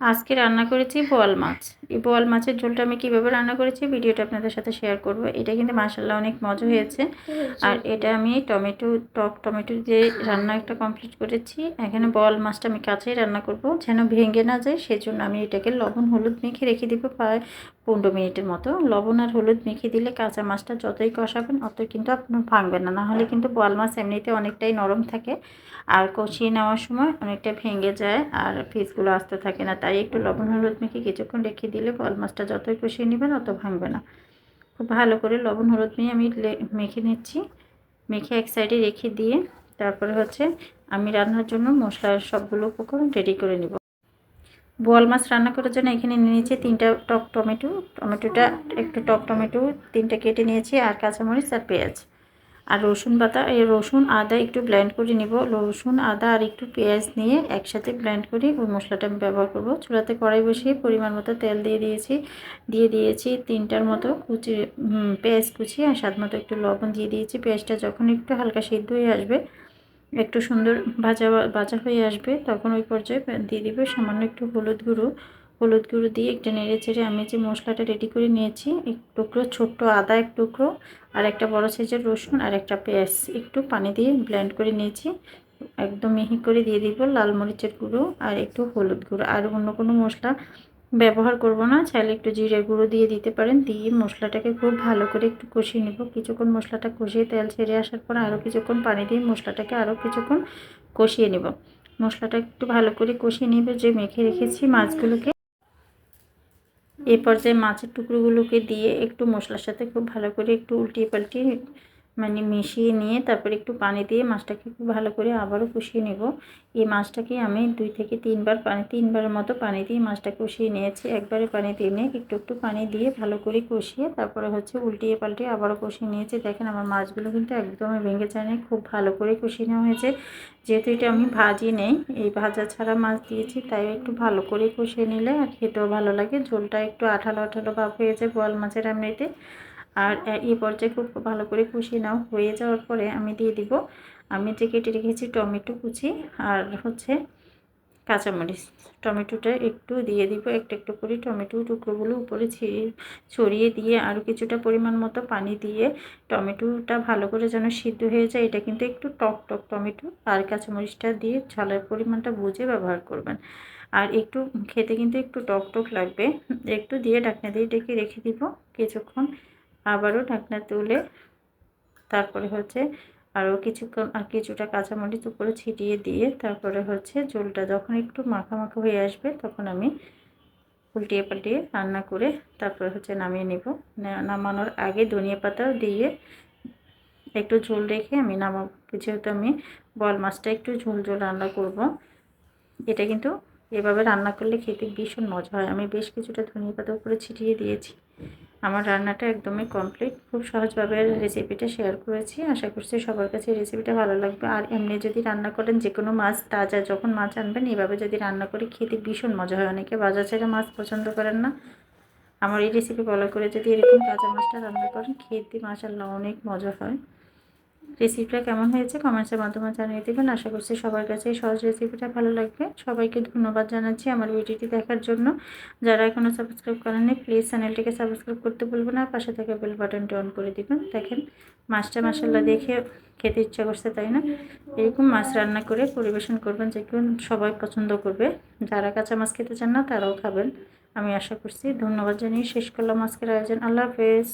আজকে রান্না করেছি বোয়াল মাছ। এই বোয়াল মাছের ঝোলটা আমি কীভাবে রান্না করেছি ভিডিওটা আপনাদের সাথে শেয়ার করব। এটা কিন্তু মাসাল্লাহ অনেক মজা হয়েছে। আর এটা আমি টমেটো টক টমেটো দিয়ে রান্না একটা কমপ্লিট করেছি। এখানে বোয়াল মাছটা আমি কাছেই রান্না করব। যেন ভেঙে না যায় সেজন্য আমি এটাকে লবণ হলুদ মেখে রেখে দিব প্রায় পনেরো মিনিটের মতো। লবণ আর হলুদ মেখে দিলে কাঁচা মাছটা যতই কষাবেন অতই কিন্তু আপনার ভাঙবে না। নাহলে কিন্তু বোয়াল মাছ এমনিতে অনেকটাই নরম থাকে আর কষিয়ে নেওয়ার সময় অনেকটা ভেঙে যায় আর পিসগুলো আসতে থাকে না। তাই একটু লবণ হলুদ মেখে কিছুক্ষণ রেখে দিলে বোয়াল মাছটা যতই কষিয়ে নেবেন অত ভাঙবে না। খুব ভালো করে লবণ হলুদ নিয়ে আমি মেখে নিচ্ছি। মেখে এক সাইডে রেখে দিয়ে তারপরে হচ্ছে আমি রান্নার জন্য মশলার সবগুলো উপকরণ রেডি করে নিব। বোয়াল মাছ রান্না করার জন্য এখানে নিয়ে নিয়েছি তিনটা টক টমেটো। টমেটোটা একটু টক টমেটো তিনটা কেটে নিয়েছি আর কাঁচামরিচ আর পেঁয়াজ। আর রসুন পাতা এই রসুন, আদা একটু ব্লেন্ড করে নিব। রসুন, আদা আর একটু পেঁয়াজ নিয়ে একসাথে ব্লেন্ড করে ওই মশলাটা আমি ব্যবহার করব। চুলাতে কড়াই বসিয়ে পরিমাণ মতো তেল দিয়ে দিয়েছি। দিয়ে দিয়েছি তিনটার মতো কুচি পেঁয়াজ কুচি আর স্বাদ মতো একটু লবণ দিয়ে দিয়েছি। পেঁয়াজটা যখন একটু হালকা সিদ্ধ হয়ে আসবে একটু সুন্দর ভাজা ভাজা হয়ে আসবে, তখন ওই পর্যায়ে দিয়ে দিবে সামান্য একটু হলুদ গুঁড়ো। হলুদ গুঁড়ো দিয়ে একটু নেড়ে চেড়ে আমি যে মশলাটা রেডি করে নিয়েছি, এক টুকরো ছোট্ট আদা এক টুকরো আর একটা বড় সাইজের রসুন আর একটা পেঁয়াজ একটু পানি দিয়ে ব্লেন্ড করে নিয়েছি। একদম মিহি করে দিয়ে দিব লাল মরিচের গুঁড়ো আর একটু হলুদ গুঁড়ো। আর অন্য কোনো মশলা ব্যবহার করব না, চাইলে একটু জিরে গুঁড়ো দিয়ে দিতে পারেন, দিয়ে মশলাটাকে খুব ভালো করে একটু কষিয়ে নেব। কিছুক্ষণ মশলাটা কষিয়ে তেল ছেড়ে আসার পর আরও কিছুক্ষণ পানি দিয়ে মশলাটাকে আরও কিছুক্ষণ কষিয়ে নেব। মশলাটা একটু ভালো করে কষিয়ে নেবে যে মেখে রেখেছি মাছগুলোকে এরপর যে মাছের টুকরোগুলোকে দিয়ে একটু মশলার সাথে খুব ভালো করে একটু উল্টিয়ে পাল্টিয়ে মানে মিশিয়ে নিয়ে তারপরে একটু পানি দিয়ে মাছটাকে খুব ভালো করে আবারও কষিয়ে নেব। এই মাছটাকে আমি দুই থেকে তিনবার পানি, তিনবারের মতো পানি দিয়ে মাছটা কষিয়ে নিয়েছি। একবারে পানি দিয়ে নিয়ে একটু একটু পানি দিয়ে ভালো করে কষিয়ে তারপরে হচ্ছে উল্টিয়ে পাল্টিয়ে আবারও কষিয়ে নিয়েছি। দেখেন আমার মাছগুলো কিন্তু একদমই ভেঙে যায় না খুব ভালো করে কষিয়ে নেওয়া হয়েছে। যেহেতু এটা আমি ভাজি নেই, এই ভাজা ছাড়া মাছ দিয়েছি, তাই একটু ভালো করে কষিয়ে নিলে আর খেতেও ভালো লাগে। ঝোলটা একটু আঠালো আঠালো ভাব হয়েছে বোয়াল মাছের এমনিতে আর এই পর্যায়ে খুব ভালো করে কষিয়ে নাও। হয়ে যাওয়ার পরে আমি দিয়ে দিব, আমি যে কেটে রেখেছি টমেটো কুচি আর হচ্ছে কাঁচামরিচ। টমেটোটা একটু দিয়ে দিব, একটু একটু করে টমেটো টুকরোগুলো উপরে ছিঁড়ে ছড়িয়ে দিয়ে আরও কিছুটা পরিমাণ মতো পানি দিয়ে টমেটোটা ভালো করে যেন সিদ্ধ হয়ে যায়, এটা কিন্তু একটু টক টক টমেটো। আর কাঁচামরিচটা দিয়ে ঝালের পরিমাণটা বুঝে ব্যবহার করবেন। আর একটু খেতে কিন্তু একটু টক টক লাগবে। একটু দিয়ে ঢাকনা দিয়ে ডেকে রেখে দিব, কিছুক্ষণ আবারও ঢাকনা তুলে তারপরে হচ্ছে আরও কিছুক্ষণ, আর কিছুটা কাঁচামরিচ উপরে ছিটিয়ে দিয়ে তারপরে হচ্ছে ঝোলটা যখন একটু মাখা মাখা হয়ে আসবে তখন আমি উল্টিয়ে পাল্টিয়ে রান্না করে তারপরে হচ্ছে নামিয়ে নেব। নামানোর আগে ধনিয়া পাতাও দিয়ে একটু ঝোল রেখে আমি নামাবো। যেহেতু আমি বল মাছটা একটু ঝোল ঝোল রান্না করব, এটা কিন্তু এভাবে রান্না করলে খেতে ভীষণ মজা হয়। আমি বেশ কিছুটা ধনিয়া পাতা উপরে ছিটিয়ে দিয়েছি। আমার রান্নাটা একদমই কমপ্লিট খুব সহজভাবে রেসিপিটা শেয়ার করেছি। আশা করছি সবার কাছে রেসিপিটা ভালো লাগবে। আর এমনি যদি রান্না করেন যে কোনো মাছ তাজা যখন মাছ আনবেন, এভাবে যদি রান্না করে খেতে ভীষণ মজা হয়। অনেকে বাজার ছেড়ে মাছ পছন্দ করেন না। আমার এই রেসিপি ফলো করে যদি এরকম কাঁচা মাছটা রান্না করেন, খেতে মাছ মাসাল্লাহ অনেক মজা হয়। রেসিপিটা কেমন হয়েছে কমেন্টসের মাধ্যমে জানিয়ে দেবেন। আশা করছি সবার কাছে এই সহজ রেসিপিটা ভালো লাগবে। সবাইকে ধন্যবাদ জানাচ্ছি আমার ভিডিওটি দেখার জন্য। যারা এখনও সাবস্ক্রাইব করেননি প্লিজ চ্যানেলটিকে সাবস্ক্রাইব করতে বলব না। পাশে থেকে বেল বাটনটি অন করে দেবেন। দেখেন, মাছটা মাসাল্লা দেখে খেতে ইচ্ছা করছে, তাই না? এরকম মাছ রান্না করে পরিবেশন করবেন যে কেউ সবাই পছন্দ করবে। যারা কাঁচা মাছ খেতে চান না, তারাও খাবেন। আমি আশা করছি। ধন্যবাদ জানিয়ে শেষ করলাম আজকের আয়োজন। আল্লাহ হাফেজ।